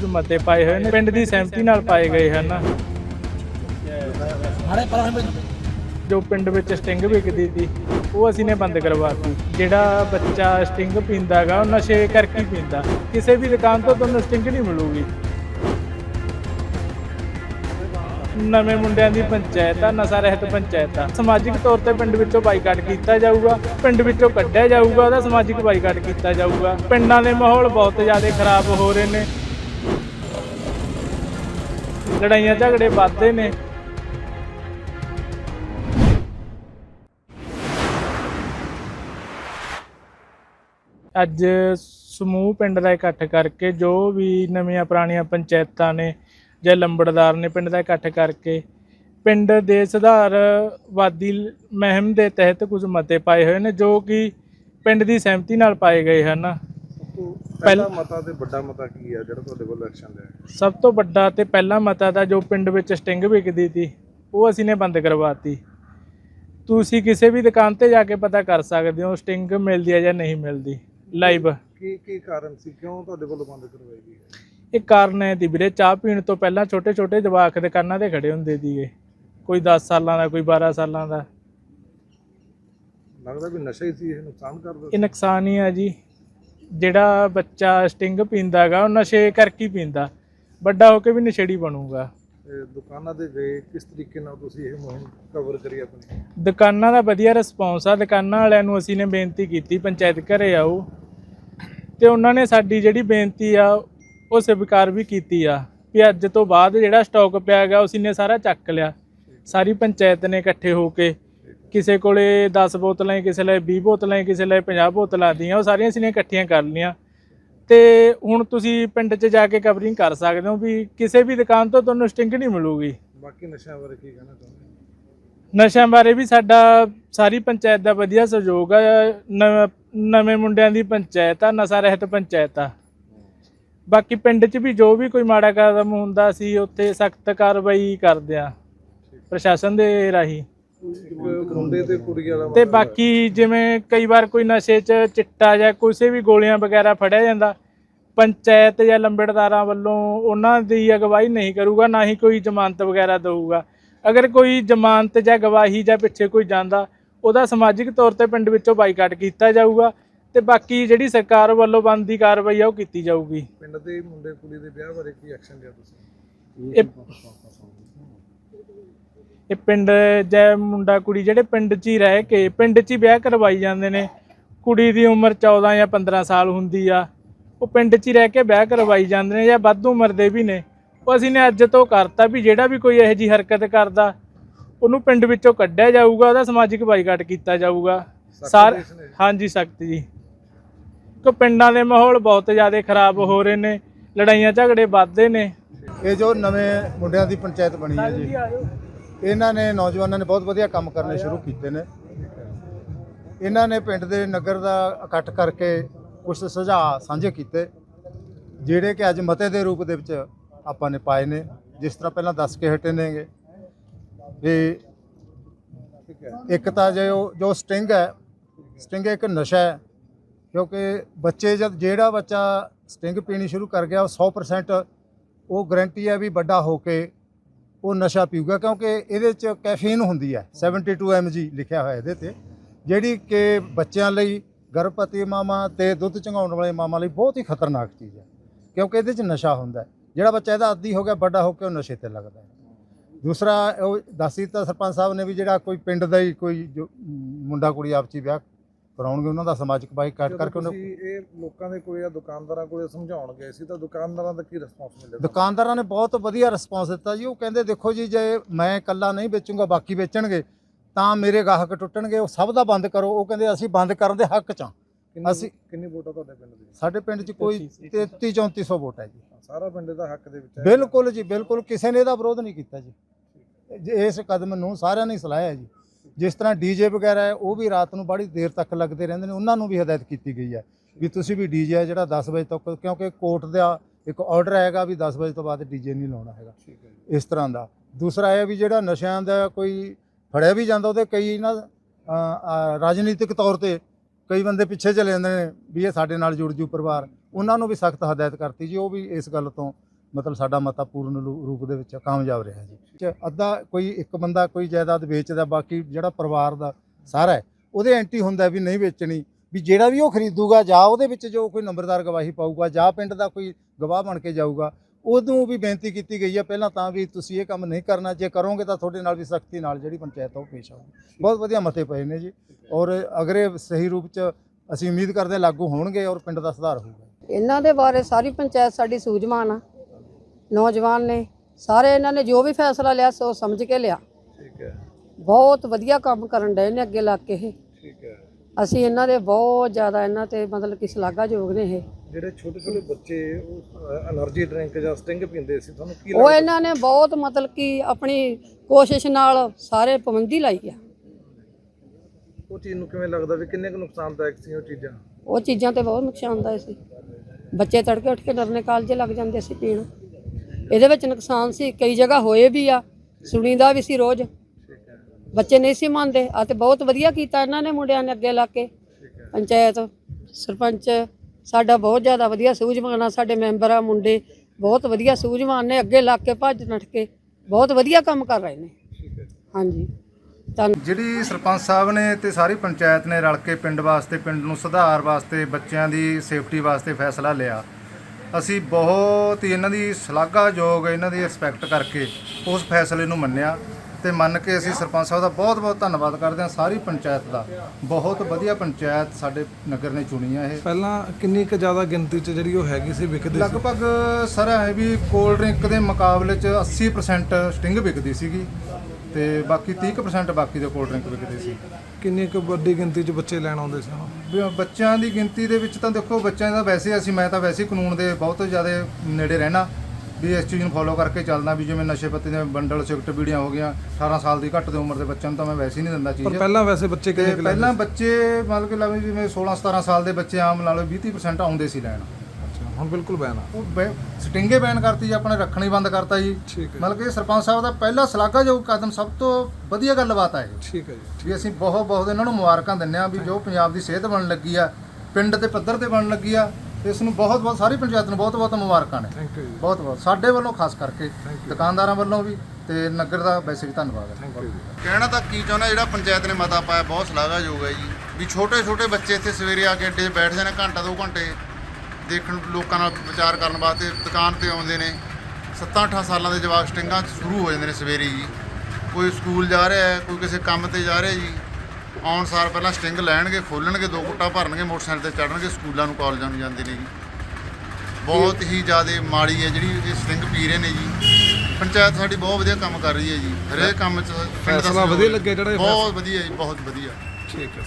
ਕੁਝ ਮਤੇ ਪਾਏ ਹੋਏ ਨੇ ਪਿੰਡ ਦੀ ਸਹਿਮਤੀ ਨਾਲ ਪਾਏ ਗਏ ਹਨ। ਜੋ ਪਿੰਡ ਵਿੱਚ ਸਟਿੰਗ ਵਿਕਦੀ ਸੀ ਉਹ ਅਸੀਂ ਨੇ ਬੰਦ ਕਰਵਾਤੀ। ਜਿਹੜਾ ਬੱਚਾ ਸਟਿੰਗ ਪੀਂਦਾਗਾ ਉਹ ਨਸ਼ੇ ਕਰਕੇ ਪੀਂਦਾ। ਕਿਸੇ ਵੀ ਦੁਕਾਨ ਤੋਂ ਤੁਹਾਨੂੰ ਸਟਿੰਗ ਨਹੀਂ ਮਿਲੂਗੀ। ਨਵੇਂ ਮੁੰਡਿਆਂ ਦੀ ਪੰਚਾਇਤ ਆ ਨਸ਼ਾ ਰਹਿਤ ਪੰਚਾਇਤ ਆ। ਸਮਾਜਿਕ ਤੌਰ ਤੇ ਪਿੰਡ ਵਿੱਚੋਂ ਬਾਈਕਾਟ ਕੀਤਾ ਜਾਊਗਾ ਪਿੰਡ ਵਿੱਚੋਂ ਕੱਢਿਆ ਜਾਊਗਾ ਉਹਦਾ ਸਮਾਜਿਕ ਬਾਈਕਾਟ ਕੀਤਾ ਜਾਊਗਾ। ਪਿੰਡਾਂ ਦੇ ਮਾਹੌਲ ਬਹੁਤ ਜ਼ਿਆਦਾ ਖਰਾਬ ਹੋ ਰਹੇ ਨੇ। ਲੜਾਈਆਂ ਝਗੜੇ ਵੱਧਦੇ ਨੇ। ਅੱਜ ਸਮੂਹ ਪਿੰਡ ਦਾ ਇਕੱਠ ਕਰਕੇ ਜੋ ਵੀ ਨਵੀਆਂ ਪੁਰਾਣੀਆਂ ਪੰਚਾਇਤਾਂ ਨੇ ਜਾਂ ਲੰਬੜਦਾਰ ਨੇ ਪਿੰਡ ਦਾ ਇਕੱਠ ਕਰਕੇ ਪਿੰਡ ਦੇ ਸੁਧਾਰਵਾਦੀ ਮਹਿਮ ਦੇ ਤਹਿਤ ਕੁਝ ਮਤੇ ਪਾਏ ਹੋਏ ਨੇ ਜੋ ਕਿ ਪਿੰਡ ਦੀ ਸਹਿਮਤੀ ਨਾਲ ਪਾਏ ਗਏ ਹਨ। ਪਹਿਲਾ ਮਤਾ ਤੇ ਵੱਡਾ ਮਤਾ ਕੀ ਆ? ਜਿਹੜਾ ਤੁਹਾਡੇ ਕੋਲ ਐਕਸ਼ਨ ਲਿਆ ਸਭ ਤੋਂ ਵੱਡਾ ਤੇ ਪਹਿਲਾ ਮਤਾ ਦਾ ਜੋ ਪਿੰਡ ਵਿੱਚ ਸਟਿੰਗ ਵਿਕਦੀ ਸੀ ਉਹ ਅਸੀਂ ਨੇ ਬੰਦ ਕਰਵਾਤੀ। ਤੁਸੀਂ ਕਿਸੇ ਵੀ ਦੁਕਾਨ ਤੇ ਜਾ ਕੇ ਪਤਾ ਕਰ ਸਕਦੇ ਹੋ ਸਟਿੰਗ ਮਿਲਦੀ ਹੈ ਜਾਂ ਨਹੀਂ ਮਿਲਦੀ ਲਾਈਵ। ਕੀ ਕੀ ਕਾਰਨ ਸੀ? ਕਿਉਂ ਤੁਹਾਡੇ ਵੱਲੋਂ ਬੰਦ ਕਰਵਾਈ ਗਈ ਹੈ? ਇਹ ਕਾਰਨ ਹੈ ਦੀ ਵੀਰੇ ਚਾਹ ਪੀਣ ਤੋਂ ਪਹਿਲਾਂ ਛੋਟੇ ਛੋਟੇ ਜਵਾਕ ਦੁਕਾਨਾਂ ਤੇ ਖੜੇ ਹੁੰਦੇ ਸੀਗੇ। ਕੋਈ 10 ਸਾਲਾਂ ਦਾ ਕੋਈ 12 ਸਾਲਾਂ ਦਾ। ਲੱਗਦਾ ਵੀ ਨਸ਼ਾ ਹੀ ਸੀ ਇਹ ਨੁਕਸਾਨ ਕਰਦਾ ਇਹ ਨੁਕਸਾਨ ਹੀ ਆ ਜੀ। ਜਿਹੜਾ ਬੱਚਾ ਸਟਿੰਗ ਪੀਂਦਾਗਾ ਉਹ ਨਸ਼ੇ ਕਰਕੇ ਹੀ ਪੀਂਦਾ। ਵੱਡਾ ਹੋ ਕੇ ਵੀ ਨਸ਼ੇੜੀ ਬਣੂਗਾ। ਦੁਕਾਨਾਂ ਦੇ ਵੇ ਕਿਸ ਤਰੀਕੇ ਨਾਲ ਤੁਸੀਂ ਇਹ ਮੁਹਿੰਮ ਕਵਰ ਕਰੀ ਆਪਣੀ? ਦੁਕਾਨਾਂ ਦਾ ਵਧੀਆ ਰਿਸਪੌਂਸ ਆ। ਦੁਕਾਨਾਂ ਵਾਲਿਆਂ ਨੂੰ ਅਸੀਂ ਨੇ ਬੇਨਤੀ ਕੀਤੀ ਪੰਚਾਇਤ ਘਰੇ ਆਓ। ਤੇ ਉਹਨਾਂ ਨੇ ਸਾਡੀ ਜਿਹੜੀ ਬੇਨਤੀ ਆ ਉਹ ਸਵੀਕਾਰ ਵੀ ਕੀਤੀ ਆ। ਵੀ ਅੱਜ ਤੋਂ ਬਾਅਦ ਜਿਹੜਾ ਸਟਾਕ ਪਿਆ ਹੈਗਾ ਅਸੀਂ ਨੇ ਸਾਰਾ ਚੱਕ ਲਿਆ। ਸਾਰੀ ਪੰਚਾਇਤ ਨੇ ਇਕੱਠੇ ਹੋ ਕੇ ਕਿਸੇ ਕੋਲੇ 10 ਬੋਤਲਾਂ ਹੈ, ਕਿਸੇ ਲਈ 20 ਬੋਤਲਾਂ ਹੈ, ਕਿਸੇ ਲਈ 50 ਬੋਤਲਾਂ ਦੀਆਂ ਉਹ ਸਾਰੀਆਂ ਅਸੀਂ ਨੇ ਇਕੱਠੀਆਂ ਕਰ ਲਈਆਂ। ਤੇ ਹੁਣ ਤੁਸੀਂ ਪਿੰਡ 'ਚ ਜਾ ਕੇ ਕਵਰਿੰਗ ਕਰ ਸਕਦੇ ਹੋ ਵੀ ਕਿਸੇ ਵੀ ਦੁਕਾਨ ਤੋਂ ਤੁਹਾਨੂੰ ਸਟਿੰਗ ਨਹੀਂ ਮਿਲੂਗੀ। ਬਾਕੀ ਨਸ਼ਿਆਂ ਬਾਰੇ ਕੀ ਕਹਿਣਾ ਚਾਹੁੰਦੇ ਨਸ਼ਿਆਂ ਬਾਰੇ ਵੀ ਸਾਡਾ ਸਾਰੀ ਪੰਚਾਇਤ ਦਾ ਵਧੀਆ ਸਹਿਯੋਗ ਆ। ਨਵ- ਨਵੇਂ ਮੁੰਡਿਆਂ ਦੀ ਪੰਚਾਇਤ ਆ ਨਸ਼ਾ ਰਹਿਤ ਪੰਚਾਇਤ ਆ। ਬਾਕੀ ਪਿੰਡ 'ਚ ਵੀ ਜੋ ਵੀ ਕੋਈ ਮਾੜਾ ਕਦਮ ਹੁੰਦਾ ਸੀ ਉੱਥੇ ਸਖਤ ਕਾਰਵਾਈ ਕਰਦੇ ਆ। ਪ੍ਰਸ਼ਾਸਨ ਦੇ ਰਾਹੀਂ। ਤੇ ਕੁੜੀ ਵਾਲਾ ਤੇ ਬਾਕੀ ਜਿਵੇਂ ਕਈ ਵਾਰ ਕੋਈ ਨਸ਼ੇ 'ਚ ਚਿੱਟਾ ਜਾਂ ਕਿਸੇ ਵੀ ਗੋਲੀਆਂ ਵਗੈਰਾ ਫੜਿਆ ਜਾਂਦਾ ਪੰਚਾਇਤ ਜਾਂ ਲੰਬੜਦਾਰਾਂ ਵੱਲੋਂ ਉਹਨਾਂ ਦੀ ਅਗਵਾਈ ਨਹੀਂ ਕਰੂਗਾ ਨਾ ਹੀ ਕੋਈ ਜ਼ਮਾਨਤ ਵਗੈਰਾ ਦਊਗਾ। ਅਗਰ ਕੋਈ ਜ਼ਮਾਨਤ ਜਾਂ ਗਵਾਹੀ ਜਾਂ ਪਿੱਛੇ ਕੋਈ ਜਾਂਦਾ ਉਹਦਾ ਸਮਾਜਿਕ ਤੌਰ ਤੇ ਪਿੰਡ ਵਿੱਚੋਂ ਬਾਈਕਾਟ ਕੀਤਾ ਜਾਊਗਾ ਤੇ ਬਾਕੀ ਜਿਹੜੀ ਸਰਕਾਰ ਵੱਲੋਂ ਬਣਦੀ ਕਾਰਵਾਈ ਆ ਉਹ ਕੀਤੀ ਜਾਊਗੀ। ਪਿੰਡ ਦੇ ਮੁੰਡੇ ਕੁੜੀ ਦੇ ਵਿਆਹ ਬਾਰੇ ਕੀ ਐਕਸ਼ਨ ਲਿਆ ਤੁਸੀਂ? ਇਹ ਇਹ ਪਿੰਡ ਜੈ ਮੁੰਡਾ ਕੁੜੀ ਜਿਹੜੇ ਪਿੰਡ 'ਚ ਹੀ ਰਹਿ ਕੇ ਪਿੰਡ 'ਚ ਹੀ ਵਿਆਹ ਕਰਵਾਈ ਜਾਂਦੇ ਨੇ। ਕੁੜੀ ਦੀ ਉਮਰ 14 ਜਾਂ 15 ਸਾਲ ਹੁੰਦੀ ਆ। ਉਹ ਪਿੰਡ 'ਚ ਹੀ ਰਹਿ ਕੇ ਵਿਆਹ ਕਰਵਾਈ ਜਾਂਦੇ ਨੇ ਜਾਂ ਵੱਧ ਉਮਰ ਦੇ ਵੀ ਨੇ। ਉਹ ਅਸੀਂ ਨੇ ਅੱਜ ਤੋਂ ਕਰਤਾ ਵੀ ਜਿਹੜਾ ਵੀ ਕੋਈ ਇਹੋ ਜੀ ਹਰਕਤ ਕਰਦਾ ਉਹਨੂੰ ਪਿੰਡ ਵਿੱਚੋਂ ਕੱਢਿਆ ਜਾਊਗਾ ਉਹਦਾ ਸਮਾਜਿਕ ਬਾਈਕਾਟ ਕੀਤਾ ਜਾਊਗਾ। ਸਾਰ। ਹਾਂਜੀ ਸਖਤ ਜੀ। ਕਿ ਪਿੰਡਾਂ ਦੇ ਮਾਹੌਲ ਬਹੁਤ ਜ਼ਿਆਦਾ ਖਰਾਬ ਹੋ ਰਹੇ ਨੇ ਲੜਾਈਆਂ ਝਗੜੇ ਵੱਧਦੇ ਨੇ। ਇਹ ਜੋ ਨਵੇਂ ਮੁੰਡਿਆਂ ਦੀ ਪੰਚਾਇਤ ਬਣੀ ਹੈ ਜੀ। ਇਹਨਾਂ ਨੇ ਨੌਜਵਾਨਾਂ ਨੇ ਬਹੁਤ ਵਧੀਆ ਕੰਮ ਕਰਨੇ ਸ਼ੁਰੂ ਕੀਤੇ ਨੇ। ਇਹਨਾਂ ਨੇ ਪਿੰਡ ਦੇ ਨਗਰ ਦਾ ਇਕੱਠ ਕਰਕੇ ਕੁਝ ਸੁਝਾਅ ਸਾਂਝੇ ਕੀਤੇ, ਜਿਹੜੇ ਕਿ ਅੱਜ ਮਤੇ ਦੇ ਰੂਪ ਦੇ ਵਿੱਚ ਆਪਾਂ ਨੇ ਪਾਏ ਨੇ। ਜਿਸ ਤਰ੍ਹਾਂ ਪਹਿਲਾਂ ਦੱਸ ਕੇ ਹਟੇ ਨੇਗੇ ਵੀ ਇੱਕ ਤਾਂ ਜੋ ਜੋ ਸਟਿੰਗ ਹੈ, ਸਟਿੰਗ ਇੱਕ ਨਸ਼ਾ ਹੈ, ਕਿਉਂਕਿ ਬੱਚੇ ਜਦ ਜਿਹੜਾ ਬੱਚਾ ਸਟਿੰਗ ਪੀਣੀ ਸ਼ੁਰੂ ਕਰ ਗਿਆ, ਉਹ 100% ਉਹ ਗਰੰਟੀ ਹੈ ਵੀ ਵੱਡਾ ਹੋ ਕੇ ਉਹ ਨਸ਼ਾ ਪੀਊਗਾ ਕਿਉਂਕਿ ਇਹਦੇ ਚ ਕੈਫੀਨ ਹੁੰਦੀ ਹੈ 72 mg ਲਿਖਿਆ ਹੋਇਆ ਇਹਦੇ ਤੇ, ਜਿਹੜੀ ਕਿ ਬੱਚਿਆਂ ਲਈ ਗਰਭਵਤੀ ਮਾਵਾਂ ਤੇ ਦੁੱਧ ਚੰਗਾਉਣ ਵਾਲੇ ਮਾਵਾਂ ਲਈ ਬਹੁਤ ਹੀ ਖਤਰਨਾਕ ਚੀਜ਼ ਹੈ, ਕਿਉਂਕਿ ਇਹਦੇ ਚ ਨਸ਼ਾ ਹੁੰਦਾ ਹੈ। ਜਿਹੜਾ ਬੱਚਾ ਇਹਦਾ ਆਦੀ ਹੋ ਗਿਆ, ਵੱਡਾ ਹੋ ਕੇ ਉਹ ਨਸ਼ੇ ਤੇ ਲੱਗਦਾ ਹੈ। ਦੂਸਰਾ, ਉਹ ਦੱਸੀ ਤਾਂ ਸਰਪੰਚ ਸਾਹਿਬ ਨੇ ਵੀ ਜਿਹੜਾ ਕੋਈ ਪਿੰਡ ਦਾ ਹੀ ਕੋਈ ਜੋ ਮੁੰਡਾ ਕੁੜੀ ਆਪਸੀ ਵਿਆਹ ਕਰਾਉਣਗੇ ਉਹਨਾਂ ਦਾ ਸਮਾਜਿਕ ਬਾਈਕਾਟ ਕਰਕੇ ਉਹਨੇ ਤੁਸੀਂ ਇਹ ਲੋਕਾਂ ਦੇ ਕੋਲੇ ਜਾਂ ਦੁਕਾਨਦਾਰਾਂ ਕੋਲੇ ਸਮਝਾਉਣ ਗਏ ਸੀ ਤਾਂ ਦੁਕਾਨਦਾਰਾਂ ਦਾ ਕੀ ਰਿਸਪੌਂਸ ਮਿਲਿਆ ਦੁਕਾਨਦਾਰਾਂ ਨੇ ਬਹੁਤ ਵਧੀਆ ਰਿਸਪੌਂਸ ਦਿੱਤਾ ਜੀ। ਉਹ ਕਹਿੰਦੇ ਦੇਖੋ ਜੀ ਜੇ ਮੈਂ ਇਕੱਲਾ ਨਹੀਂ ਵੇਚੂੰਗਾ ਬਾਕੀ ਵੇਚਣਗੇ ਤਾਂ ਮੇਰੇ ਗਾਹਕ ਟੁੱਟਣਗੇ ਉਹ ਸਭ ਦਾ ਬੰਦ ਕਰੋ। ਉਹ ਕਹਿੰਦੇ ਅਸੀਂ ਬੰਦ ਕਰਨ ਦੇ ਹੱਕ 'ਚ ਹਾਂ। ਅਸੀਂ- ਕਿੰਨੀ ਵੋਟ ਤੁਹਾਡੇ ਪਿੰਡ ਦੀ ਸਾਡੇ ਪਿੰਡ 'ਚ ਕੋਈ 33 3400 ਵੋਟ ਹੈ ਜੀ। ਸਾਰਾ ਪਿੰਡ ਦਾ ਹੱਕ ਦੇ ਵਿੱਚ ਹੈ। ਬਿਲਕੁਲ ਜੀ ਬਿਲਕੁਲ। ਕਿਸੇ ਨੇ ਇਹਦਾ ਵਿਰੋਧ ਨਹੀਂ ਕੀਤਾ ਜੀ। ਜੇ ਇਸ ਕਦਮ ਨੂੰ ਸਾਰਿਆਂ ਨੇ ਸਲਾਹਿਆ ਜੀ। ਜਿਸ ਤਰ੍ਹਾਂ ਡੀਜੇ ਵਗੈਰਾ ਹੈ ਉਹ ਵੀ ਰਾਤ ਨੂੰ ਬੜੀ ਦੇਰ ਤੱਕ ਲੱਗਦੇ ਰਹਿੰਦੇ ਨੇ ਉਹਨਾਂ ਨੂੰ ਵੀ ਹਦਾਇਤ ਕੀਤੀ ਗਈ ਹੈ ਵੀ ਤੁਸੀਂ ਵੀ ਡੀਜੇ ਹੈ ਜਿਹੜਾ 10 ਵਜੇ ਤੱਕ ਕਿਉਂਕਿ ਕੋਰਟ ਦਾ ਇੱਕ ਆਰਡਰ ਹੈਗਾ ਵੀ 10 ਵਜੇ ਤੋਂ ਬਾਅਦ ਡੀਜੇ ਨਹੀਂ ਲਾਉਣਾ ਹੈਗਾ। ਇਸ ਤਰ੍ਹਾਂ ਦਾ ਦੂਸਰਾ ਇਹ ਵੀ ਜਿਹੜਾ ਨਸ਼ਿਆਂ ਦਾ ਕੋਈ ਫੜਿਆ ਵੀ ਜਾਂਦਾ ਉਹਦੇ ਕਈ ਨਾ ਰਾਜਨੀਤਿਕ ਤੌਰ ਤੇ ਕਈ ਬੰਦੇ ਪਿੱਛੇ ਚਲੇ ਜਾਂਦੇ ਨੇ ਵੀ ਇਹ ਸਾਡੇ ਨਾਲ ਜੁੜ ਜੂ ਪਰਿਵਾਰ ਉਹਨਾਂ ਨੂੰ ਵੀ ਸਖਤ ਹਦਾਇਤ ਕਰਤੀ ਜੀ ਉਹ ਵੀ ਇਸ ਗੱਲ ਤੋਂ ਮਤਲਬ ਸਾਡਾ ਮਤਾ ਪੂਰਨ ਰੂ- ਰੂਪ ਦੇ ਵਿੱਚ ਕਾਮਯਾਬ ਰਿਹਾ ਜੀ। ਅੱਧਾ ਕੋਈ ਇੱਕ ਬੰਦਾ ਕੋਈ ਜਾਇਦਾਦ ਵੇਚਦਾ, ਬਾਕੀ ਜਿਹੜਾ ਪਰਿਵਾਰ ਦਾ ਸਾਰਾ ਹੈ, ਉਹਦੇ ਐਂਟੀ ਹੁੰਦਾ ਵੀ ਨਹੀਂ ਵੇਚਣੀ, ਵੀ ਜਿਹੜਾ ਵੀ ਉਹ ਖਰੀਦੂਗਾ ਜਾਂ ਉਹਦੇ ਵਿੱਚ ਜੋ ਕੋਈ ਨੰਬਰਦਾਰ ਗਵਾਹੀ ਪਾਊਗਾ ਜਾਂ ਪਿੰਡ ਦਾ ਕੋਈ ਗਵਾਹ ਬਣ ਕੇ ਜਾਊਗਾ ਉਦੋਂ ਵੀ ਬੇਨਤੀ ਕੀਤੀ ਗਈ ਹੈ ਪਹਿਲਾਂ ਤਾਂ ਵੀ ਤੁਸੀਂ ਇਹ ਕੰਮ ਨਹੀਂ ਕਰਨਾ, ਜੇ ਕਰੋਗੇ ਤਾਂ ਤੁਹਾਡੇ ਨਾਲ ਵੀ ਸਖਤੀ ਨਾਲ ਜਿਹੜੀ ਪੰਚਾਇਤ ਆ ਉਹ ਪੇਸ਼ ਆਊਗੀ। ਬਹੁਤ ਵਧੀਆ ਮਤੇ ਪਏ ਨੇ ਜੀ ਔਰ ਅਗਰ ਇਹ ਸਹੀ ਰੂਪ ਚ ਅਸੀਂ ਉਮੀਦ ਕਰਦੇ ਹਾਂ ਲਾਗੂ ਹੋਣਗੇ ਔਰ ਪਿੰਡ ਦਾ ਸੁਧਾਰ ਹੋਊਗਾ। ਇਹਨਾਂ ਦੇ ਬਾਰੇ ਸਾਰੀ ਪੰਚਾਇਤ ਸਾਡੀ ਸੂਝਵਾਨ ਆ। ਨੌਜਵਾਨ ਨੇ ਸਾਰੇ ਇਹਨਾਂ ਨੇ ਜੋ ਵੀ ਫੈਸਲਾ ਲਿਆ ਸੋ ਸਮਝ ਕੇ ਲਿਆ। ਠੀਕ ਹੈ। ਬਹੁਤ ਵਧੀਆ ਕੰਮ ਕਰਨ ਡਏ ਨੇ ਅੱਗੇ ਲੱਗ ਕੇ ਇਹ। ਠੀਕ ਹੈ। ਅਸੀਂ ਇਹਨਾਂ ਦੇ ਬਹੁਤ ਜ਼ਿਆਦਾ ਇਹਨਾਂ ਤੇ ਮਤਲਬ ਕਿ ਸ਼ਲਾਘਾਯੋਗ ਨੇ ਇਹ। ਜਿਹੜੇ ਛੋਟੇ ਛੋਟੇ ਬੱਚੇ ਉਹ એનર્ਜੀ ਡਰਿੰਕ ਜਾਂ ਸਟਿੰਗ ਪੀਂਦੇ ਸੀ ਤੁਹਾਨੂੰ ਕੀ ਉਹ ਇਹਨਾਂ ਨੇ ਬਹੁਤ ਮਤਲਬ ਕਿ ਆਪਣੀ ਕੋਸ਼ਿਸ਼ ਨਾਲ ਸਾਰੇ ਪਾਬੰਦੀ ਲਾਈ ਆ। ਉਹ ਚੀਜ਼ ਨੂੰ ਕਿਵੇਂ ਲੱਗਦਾ ਵੀ ਕਿੰਨੇ ਕੁ ਨੁਕਸਾਨਦਾਇਕ ਸੀ ਉਹ ਚੀਜ਼ਾਂ? ਉਹ ਚੀਜ਼ਾਂ ਤੇ ਬਹੁਤ ਨੁਕਸਾਨ ਸੀ। ਬੱਚੇ ਤੜਕੇ ਉੱਠ ਕੇ ਡਰਨੇ ਕਾਲਜੇ ਲੱਗ ਜਾਂਦੇ ਸੀ ਪੀਣ। ਇਹਦੇ ਵਿੱਚ ਨੁਕਸਾਨ ਸੀ ਕਈ ਜਗ੍ਹਾ ਹੋਏ ਵੀ ਆ ਸੁਣੀਦਾ ਵੀ ਸੀ ਰੋਜ਼। ਬੱਚੇ ਨਹੀਂ ਸੀ ਮੰਨਦੇ ਆ ਤੇ ਬਹੁਤ ਵਧੀਆ ਕੀਤਾ ਇਹਨਾਂ ਨੇ ਮੁੰਡਿਆਂ ਨੇ ਅੱਗੇ ਲਾ ਕੇ। ਪੰਚਾਇਤ ਸਰਪੰਚ ਸਾਡਾ ਬਹੁਤ ਜ਼ਿਆਦਾ ਵਧੀਆ ਸੂਝਵਾਨ ਆ ਸਾਡੇ ਮੈਂਬਰ ਆ ਮੁੰਡੇ ਬਹੁਤ ਵਧੀਆ ਸੂਝਵਾਨ ਨੇ ਅੱਗੇ ਲਾ ਕੇ ਭੱਜ ਨੱਠ ਕੇ ਬਹੁਤ ਵਧੀਆ ਕੰਮ ਕਰ ਰਹੇ ਨੇ। ਹਾਂਜੀ। ਜਿਹੜੀ ਸਰਪੰਚ ਸਾਹਿਬ ਨੇ ਤੇ ਸਾਰੀ ਪੰਚਾਇਤ ਨੇ ਰਲ ਕੇ ਪਿੰਡ ਵਾਸਤੇ ਪਿੰਡ ਨੂੰ ਸੁਧਾਰ ਵਾਸਤੇ ਬੱਚਿਆਂ ਦੀ ਸੇਫਟੀ ਵਾਸਤੇ ਫੈਸਲਾ ਲਿਆ ਅਸੀਂ ਬਹੁਤ ਹੀ ਇਹਨਾਂ ਦੀ ਸ਼ਲਾਘਾਯੋਗ ਇਹਨਾਂ ਦੀ ਰਿਸਪੈਕਟ ਕਰਕੇ ਉਸ ਫੈਸਲੇ ਨੂੰ ਮੰਨਿਆ ਤੇ ਮੰਨ ਕੇ ਅਸੀਂ ਸਰਪੰਚ ਸਾਹਿਬ ਦਾ ਬਹੁਤ-ਬਹੁਤ ਧੰਨਵਾਦ ਕਰਦੇ ਹਾਂ ਸਾਰੀ ਪੰਚਾਇਤ ਦਾ। ਬਹੁਤ ਵਧੀਆ ਪੰਚਾਇਤ ਸਾਡੇ ਨਗਰ ਨੇ ਚੁਣੀ ਆ ਇਹ। ਪਹਿਲਾਂ ਕਿੰਨੀ ਕੁ ਜ਼ਿਆਦਾ ਗਿਣਤੀ 'ਚ ਜਿਹੜੀ ਉਹ ਹੈਗੀ ਸੀ ਵਿਕਦੇ ਸੀ? ਲਗਭਗ ਸਰ ਹੈ ਵੀ ਕੋਲਡ ਡਰਿੰਕ ਦੇ ਮੁਕਾਬਲੇ ਚ 80% ਸਟਿੰਗ ਵਿਕਦੀ ਸੀਗੀ। ਤੇ ਬਾਕੀ 30% ਬਾਕੀ ਦੇ ਕੋਲਡ ਡਰਿੰਕ ਵਿਕਦੇ ਸੀ। ਕਿੰਨੀ ਕੁ ਵੱਡੀ ਗਿਣਤੀ 'ਚ ਬੱਚੇ ਲੈਣ ਆਉਂਦੇ ਸੀ ਬੱਚਿਆਂ ਦੀ ਗਿਣਤੀ ਦੇ ਵਿੱਚ ਤਾਂ ਦੇਖੋ ਬੱਚਿਆਂ ਦਾ ਵੈਸੇ ਅਸੀਂ ਮੈਂ ਤਾਂ ਵੈਸੇ ਹੀ ਕਾਨੂੰਨ ਦੇ ਬਹੁਤ ਜ਼ਿਆਦਾ ਨੇੜੇ ਰਹਿਣਾ। ਵੀ ਇਸ ਚੀਜ਼ ਨੂੰ ਫੋਲੋ ਕਰਕੇ ਚੱਲਦਾ ਵੀ ਜਿਵੇਂ ਨਸ਼ੇ ਪੱਤੇ ਦੇ ਬੰਡਲ ਸਿਗਰਟ ਬੀੜੀਆਂ ਹੋ ਗਈਆਂ 18 ਸਾਲ ਦੀ ਘੱਟ ਦੀ ਉਮਰ ਦੇ ਬੱਚਿਆਂ ਨੂੰ ਤਾਂ ਮੈਂ ਵੈਸੇ ਹੀ ਨਹੀਂ ਦਿੰਦਾ ਪਰ ਚੀਜ਼। ਪਹਿਲਾਂ ਵੈਸੇ ਬੱਚੇ ਤੇ ਕਿੰਨੇ ਕੁ ਲੈਂਦੇ ਪਹਿਲਾਂ ਬੱਚੇ ਮਤਲਬ ਕਿ ਲਾਵੇਂ ਜਿਵੇਂ 16 17 ਸਾਲ ਦੇ ਬੱਚੇ ਆਮ ਲਾ ਲਓ 20 30% ਆਉਂਦੇ ਸੀ ਲੈਣ। ਹੁਣ ਬਿਲਕੁਲ ਬੈਨ ਆ। ਉਹ ਬੈ- ਸਟਿੰਗੇ ਬੈਨ ਕਰਤੀ ਜੀ ਆਪਣੇ ਰੱਖਣੀ ਬੰਦ ਕਰਤਾ ਜੀ। ਠੀਕ ਹੈ ਮਤਲਬ ਕਿ ਸਰਪੰਚ ਸਾਹਿਬ ਦਾ ਪਹਿਲਾ ਸ਼ਲਾਘਾਯੋਗ ਕਦਮ ਸਭ ਤੋਂ ਵਧੀਆ ਗੱਲਬਾਤ ਹੈ ਇਹ। ਠੀਕ ਹੈ ਜੀ। ਵੀ ਅਸੀਂ ਬਹੁਤ ਬਹੁਤ ਇਹਨਾਂ ਨੂੰ ਮੁਬਾਰਕਾਂ ਦਿੰਦੇ ਆ ਵੀ ਜੋ ਪੰਜਾਬ ਦੀ ਸਿਹਤ ਬਣਨ ਲੱਗੀ ਆ ਪਿੰਡ ਦੇ ਪੱਧਰ ਤੇ ਬਣਨ ਲੱਗੀ ਆ ਇਸ ਨੂੰ ਬਹੁਤ ਬਹੁਤ ਸਾਰੀ ਪੰਚਾਇਤ ਨੂੰ ਬਹੁਤ ਬਹੁਤ ਮੁਬਾਰਕਾਂ ਨੇ। ਥੈਂਕ ਯੂ ਜੀ। ਬਹੁਤ ਬਹੁਤ। ਸਾਡੇ ਵੱਲੋਂ ਖਾਸ ਕਰਕੇ. ਦੁਕਾਨਦਾਰਾਂ ਵੱਲੋਂ ਵੀ ਤੇ ਨਗਰ ਦਾ ਵੈਸੇ ਵੀ ਧੰਨਵਾਦ ਹੈ। ਥੈਂਕ ਯੂ ਜੀ। ਕਹਿਣਾ ਤਾਂ ਕੀ ਚਾਹੁੰਦਾ ਜਿਹੜਾ ਪੰਚਾਇਤ ਨੇ ਮਤਾ ਪਾਇਆ ਬਹੁਤ ਸ਼ਲਾਘਾਯੋਗ ਹੈ ਜੀ। ਵੀ ਛੋਟੇ ਛੋਟੇ ਬੱਚੇ ਇੱਥੇ ਸਵੇਰੇ ਆ ਕੇ ਅੱਡੇ 'ਚ ਬੈਠ ਜਾਂਦੇ ਘੰਟਾ ਦੋ ਘੰਟੇ। ਦੇਖਣ ਲੋਕਾਂ ਨਾਲ ਵਿਚਾਰ ਕਰਨ ਵਾਸਤੇ ਦੁਕਾਨ ਤੇ ਆਉਂਦੇ ਨੇ। 7-8 ਸਾਲਾਂ ਦੇ ਜਵਾਕ ਸਟਿੰਗਾਂ 'ਚ ਸ਼ੁਰੂ ਹੋ ਜਾਂਦੇ ਨੇ ਸਵੇਰੇ ਜੀ। ਕੋਈ ਸਕੂਲ ਜਾ ਰਿਹਾ ਹੈ ਕੋਈ ਕਿਸੇ ਕੰਮ ਤੇ ਜਾ ਰਿਹਾ ਜੀ। ਆਉਣ ਸਾਰ ਪਹਿਲਾਂ ਸਟਿੰਗ ਲੈਣਗੇ ਖੋਲਣਗੇ ਦੋ ਗੁੱਟਾ ਭਰਨਗੇ ਮੋਟਰਸਾਈਕਲ ਤੇ ਚੜਨਗੇ ਸਕੂਲਾਂ ਨੂੰ ਕਾਲਜਾਂ ਨੂੰ ਜਾਂਦੇ ਨੇ ਜੀ। ਬਹੁਤ ਹੀ ਜ਼ਿਆਦਾ ਮਾੜੀ ਹੈ ਜਿਹੜੀ ਇਹ ਸਟਿੰਗ ਪੀ ਰਹੇ ਨੇ ਜੀ। ਪੰਚਾਇਤ ਸਾਡੀ ਬਹੁਤ ਵਧੀਆ ਕੰਮ ਕਰ ਰਹੀ ਹੈ ਜੀ। ਹਰੇਕ ਕੰਮ 'ਚ ਪਿੰਡ ਦਾ ਫੈਸਲਾ ਵਧੀਆ। ਲੱਗਿਆ ਜਿਹੜਾ ਇਹ ਬਹੁਤ ਵਧੀਆ ਜੀ ਬਹੁਤ ਵਧੀਆ। ਠੀਕ ਹੈ